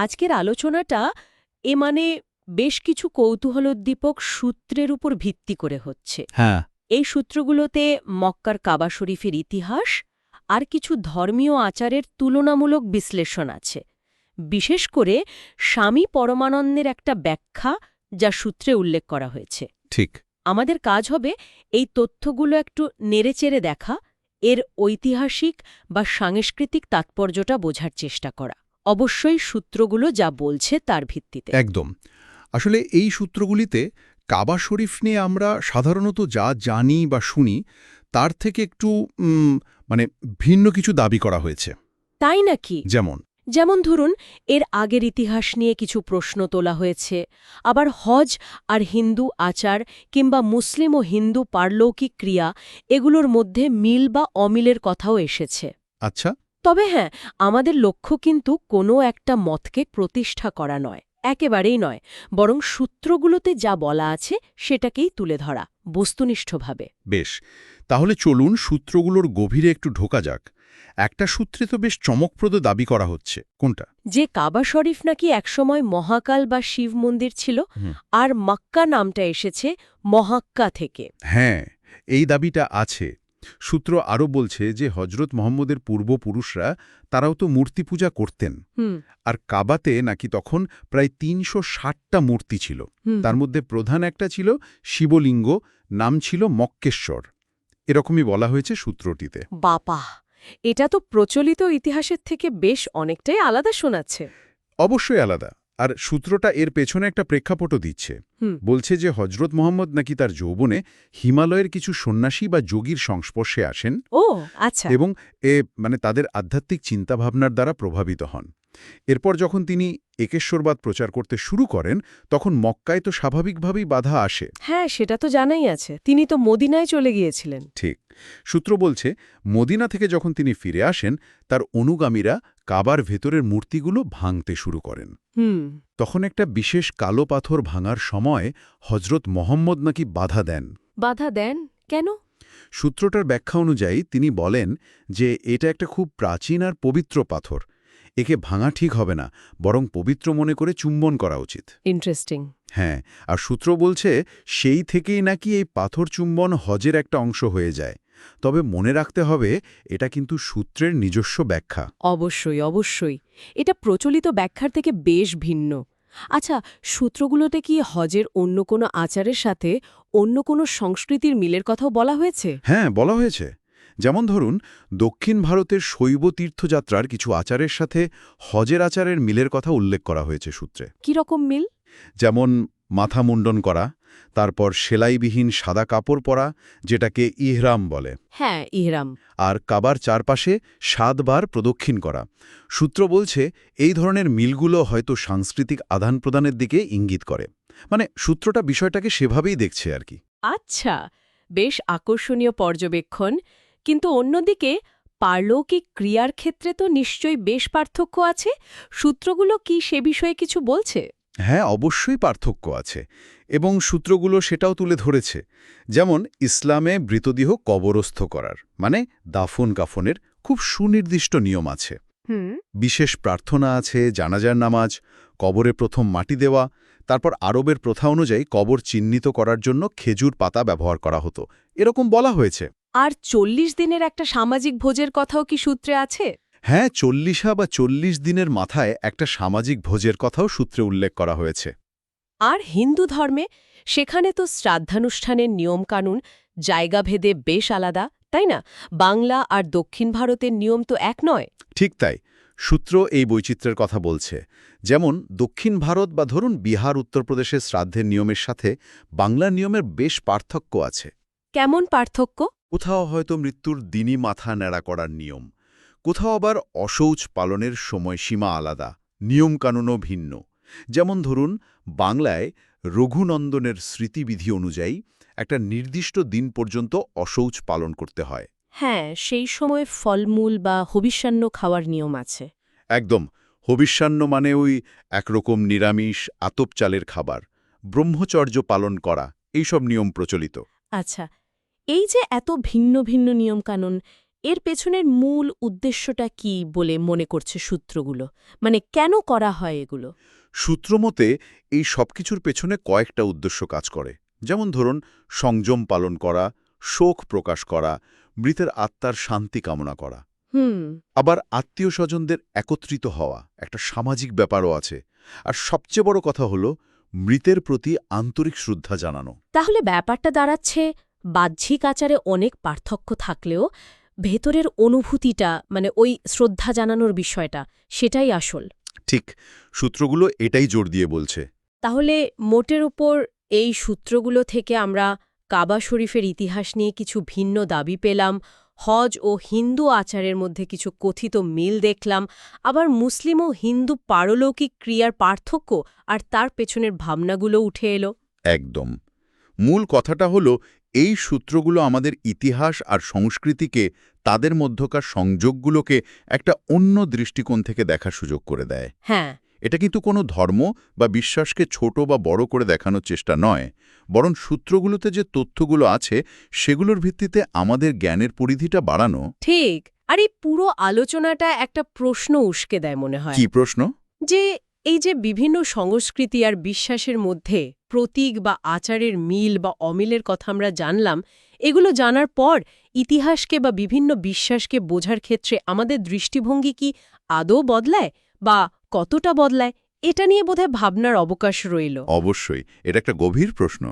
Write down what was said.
আজকের আলোচনাটা এ মানে বেশ কিছু কৌতূহলোদ্দীপক সূত্রের উপর ভিত্তি করে হচ্ছে। হ্যাঁ। এই সূত্রগুলোতে মক্কার কাবা শরীফের ইতিহাস আর কিছু ধর্মীয় আচারের তুলনামূলক বিশ্লেষণ আছে। বিশেষ করে স্বামী পরমানন্দের একটা ব্যাখ্যা যা সূত্রে উল্লেখ করা হয়েছে। ঠিক। আমাদের কাজ হবে এই তথ্যগুলো একটু নেড়েচেড়ে দেখা এর ঐতিহাসিক বা সাংস্কৃতিক তাৎপর্যটা বোঝার চেষ্টা করা। অবশ্যই সূত্রগুলো যা বলছে তার ভিত্তিতে। একদম। আসলে এই সূত্রগুলিতে কাবা শরীফ নিয়ে আমরা সাধারণত যা জানি বা শুনি তার থেকে একটু মানে ভিন্ন কিছু দাবি করা হয়েছে। তাই নাকি? যেমন? যেমন ধরুন এর আগের ইতিহাস নিয়ে কিছু প্রশ্ন তোলা হয়েছে। আবার হজ আর হিন্দু আচার কিংবা মুসলিম ও হিন্দু পারলৌকিক ক্রিয়া এগুলোর মধ্যে মিল বা অমিলের কথাও এসেছে। আচ্ছা। তবে হ্যাঁ আমাদের লক্ষ্য কিন্তু কোনো একটা মতকে প্রতিষ্ঠা করা নয় একেবারেই নয়। বরং সূত্রগুলোতে যা বলা আছে সেটাকেই তুলে ধরা বস্তুনিষ্ঠভাবে। বেশ তাহলে চলুন সূত্রগুলোর গভীরে একটু ঢোকা যাক। একটা সূত্রে তো বেশ চমকপ্রদ দাবি করা হচ্ছে কোনটা? যে কাবা শরীফ নাকি একসময় মহাকাল বা শিব মন্দির ছিল আর মাক্কা নামটা এসেছে মহাক্কা থেকে। হ্যাঁ এই দাবিটা আছে সূত্র আরও বলছে যে হজরত মোহাম্মদের পূর্বপুরুষরা তারাও তো মূর্তি পূজা করতেন। আর কাবাতে নাকি তখন প্রায় তিনশো ষাটটা মূর্তি ছিল। তার মধ্যে প্রধান একটা ছিল শিবলিঙ্গ নাম ছিল মক্কেশ্বর। এরকমই বলা হয়েছে সূত্রটিতে। বাপা এটা তো প্রচলিত ইতিহাসের থেকে বেশ অনেকটাই আলাদা শোনাচ্ছে। অবশ্যই আলাদা। আর সূত্রটা এর পেছনে একটা প্রেক্ষাপটও দিচ্ছে। বলছে যে হজরত মোহাম্মদ নাকি তার যৌবনে হিমালয়ের কিছু সন্ন্যাসী বা যোগীর সংস্পর্শে আসেন ও আচ্ছা। এবং এ মানে তাদের আধ্যাত্মিক চিন্তাভাবনার দ্বারা প্রভাবিত হন। এরপর যখন তিনি একেশ্বরবাদ প্রচার করতে শুরু করেন তখন মক্কায় তো স্বাভাবিকভাবেই বাধা আসে। হ্যাঁ সেটা তো জানাই আছে। তিনি তো মদিনায় চলে গিয়েছিলেন। ঠিক। সূত্র বলছে মদিনা থেকে যখন তিনি ফিরে আসেন তার অনুগামীরা কাবার ভেতরের মূর্তিগুলো ভাঙতে শুরু করেন। তখন একটা বিশেষ কালো পাথর ভাঙার সময় হজরত মোহাম্মদ নাকি বাধা দেন। বাধা দেন? কেন? সূত্রটার ব্যাখ্যা অনুযায়ী তিনি বলেন যে এটা একটা খুব প্রাচীন আর পবিত্র পাথর। একে ভাঙা ঠিক হবে না বরং পবিত্র মনে করে চুম্বন করা উচিত। ইন্টারেস্টিং। হ্যাঁ আর সূত্র বলছে সেই থেকেই নাকি এই পাথর চুম্বন হজের একটা অংশ হয়ে যায়। তবে মনে রাখতে হবে এটা কিন্তু সূত্রের নিজস্ব ব্যাখ্যা। অবশ্যই অবশ্যই। এটা প্রচলিত ব্যাখ্যার থেকে বেশ ভিন্ন। আচ্ছা সূত্রগুলোতে কি হজের অন্য কোনো আচারের সাথে অন্য কোনো সংস্কৃতির মিলের কথাও বলা হয়েছে? হ্যাঁ বলা হয়েছে। যেমন ধরুন দক্ষিণ ভারতের শৈব তীর্থযাত্রার কিছু আচারের সাথে হজের আচারের মিলের কথা উল্লেখ করা হয়েছে সূত্রে। কি রকম মিল? যেমন মাথা মুন্ডন করা তারপর সেলাইবিহীন সাদা কাপড় পরা যেটাকে ইহরাম বলে। হ্যাঁ ইহরাম। আর কাবার চারপাশে সাতবার প্রদক্ষিণ করা। সূত্র বলছে এই ধরনের মিলগুলো হয়তো সাংস্কৃতিক আদান প্রদানের দিকে ইঙ্গিত করে। মানে সূত্রটা বিষয়টাকে সেভাবেই দেখছে আর কি। আচ্ছা বেশ আকর্ষণীয় পর্যবেক্ষণ। কিন্তু অন্যদিকে পারলৌকিক ক্রিয়ার ক্ষেত্রে তো নিশ্চয়ই বেশ পার্থক্য আছে। সূত্রগুলো কি সে বিষয়ে কিছু বলছে? হ্যাঁ অবশ্যই পার্থক্য আছে এবং সূত্রগুলো সেটাও তুলে ধরেছে। যেমন ইসলামে মৃতদেহ কবরস্থ করার মানে দাফন কাফনের খুব সুনির্দিষ্ট নিয়ম আছে। হুম। বিশেষ প্রার্থনা আছে জানাজার নামাজ কবরে প্রথম মাটি দেওয়া তারপর আরবের প্রথা অনুযায়ী কবর চিহ্নিত করার জন্য খেজুর পাতা ব্যবহার করা হতো। এরকম বলা হয়েছে। আর চল্লিশ দিনের একটা সামাজিক ভোজের কথাও কি সূত্রে আছে? হ্যাঁ চল্লিশা বা চল্লিশ দিনের মাথায় একটা সামাজিক ভোজের কথাও সূত্রে উল্লেখ করা হয়েছে। আর হিন্দু ধর্মে সেখানে তো শ্রাদ্ধানুষ্ঠানের নিয়মকানুন জায়গাভেদে বেশ আলাদা তাই না? বাংলা আর দক্ষিণ ভারতের নিয়ম তো এক নয়। ঠিক তাই। সূত্র এই বৈচিত্র্যের কথা বলছে। যেমন দক্ষিণ ভারত বা ধরুন বিহার উত্তরপ্রদেশের শ্রাদ্ধের নিয়মের সাথে বাংলা নিয়মের বেশ পার্থক্য আছে। কেমন পার্থক্য? কোথাও হয়তো মৃত্যুর দিনই মাথা নেড়া করার নিয়ম কোথাও আবার অশৌচ পালনের সময়সীমা আলাদা নিয়মকানুনও ভিন্ন। যেমন ধরুন বাংলায় রঘুনন্দনের স্মৃতিবিধি অনুযায়ী একটা নির্দিষ্ট দিন পর্যন্ত অশৌচ পালন করতে হয়। হ্যাঁ সেই সময় ফলমূল বা হবিষ্যান্ন খাওয়ার নিয়ম আছে। একদম হবিষ্যান্ন মানে ওই একরকম নিরামিষ আতপ চালের খাবার ব্রহ্মচর্য পালন করা এইসব নিয়ম প্রচলিত। আচ্ছা এই যে এত ভিন্ন ভিন্ন নিয়মকানুন এর পেছনের মূল উদ্দেশ্যটা কি বলে মনে করছে সূত্রগুলো? মানে কেন করা হয় এগুলো? সূত্রমতে এই সবকিছুর পেছনে কয়েকটা উদ্দেশ্য কাজ করে। যেমন ধরুন সংযম পালন করা শোক প্রকাশ করা মৃতের আত্মার শান্তি কামনা করা। হুম। আবার আত্মীয় স্বজনদের একত্রিত হওয়া একটা সামাজিক ব্যাপারও আছে। আর সবচেয়ে বড় কথা হলো মৃতের প্রতি আন্তরিক শ্রদ্ধা জানানো। তাহলে ব্যাপারটা দাঁড়াচ্ছে বাহ্যিক আচারে অনেক পার্থক্য থাকলেও ভেতরের অনুভূতিটা মানে ওই শ্রদ্ধা জানানোর বিষয়টা সেটাই আসল। ঠিক সূত্রগুলো এটাই জোর দিয়ে বলছে। তাহলে মোটের ওপর এই সূত্রগুলো থেকে আমরা কাবা শরীফের ইতিহাস নিয়ে কিছু ভিন্ন দাবি পেলাম হজ ও হিন্দু আচারের মধ্যে কিছু কথিত মিল দেখলাম আবার মুসলিম ও হিন্দু পারলৌকিক ক্রিয়ার পার্থক্য আর তার পেছনের ভাবনাগুলো উঠে এলো। একদম। মূল কথাটা হলো এই সূত্রগুলো আমাদের ইতিহাস আর সংস্কৃতিকে তাদের মধ্যকার সংযোগগুলোকে একটা অন্য দৃষ্টিকোণ থেকে দেখার সুযোগ করে দেয়। হ্যাঁ। এটা কিন্তু কোনো ধর্ম বা বিশ্বাসকে ছোট বা বড় করে দেখানোর চেষ্টা নয়। বরং সূত্রগুলোতে যে তথ্যগুলো আছে সেগুলোর ভিত্তিতে আমাদের জ্ঞানের পরিধিটা বাড়ানো। ঠিক। আর এই পুরো আলোচনাটা একটা প্রশ্ন উস্কে দেয় মনে হয়। কি প্রশ্ন? যে এই যে বিভিন্ন সংস্কৃতি আর বিশ্বাসের মধ্যে প্রতীক বা আচারের মিল বা অমিলের কথা আমরা জানলাম, এগুলো জানার পর ইতিহাসকে বা বিভিন্ন বিশ্বাসকে বোঝার ক্ষেত্রে আমাদের দৃষ্টিভঙ্গি কি আদৌ বদলায় বা কতটা বদলায়, এটা নিয়ে বোধহয় ভাবনার অবকাশ রইল। অবশ্যই, এটা একটা গভীর প্রশ্ন।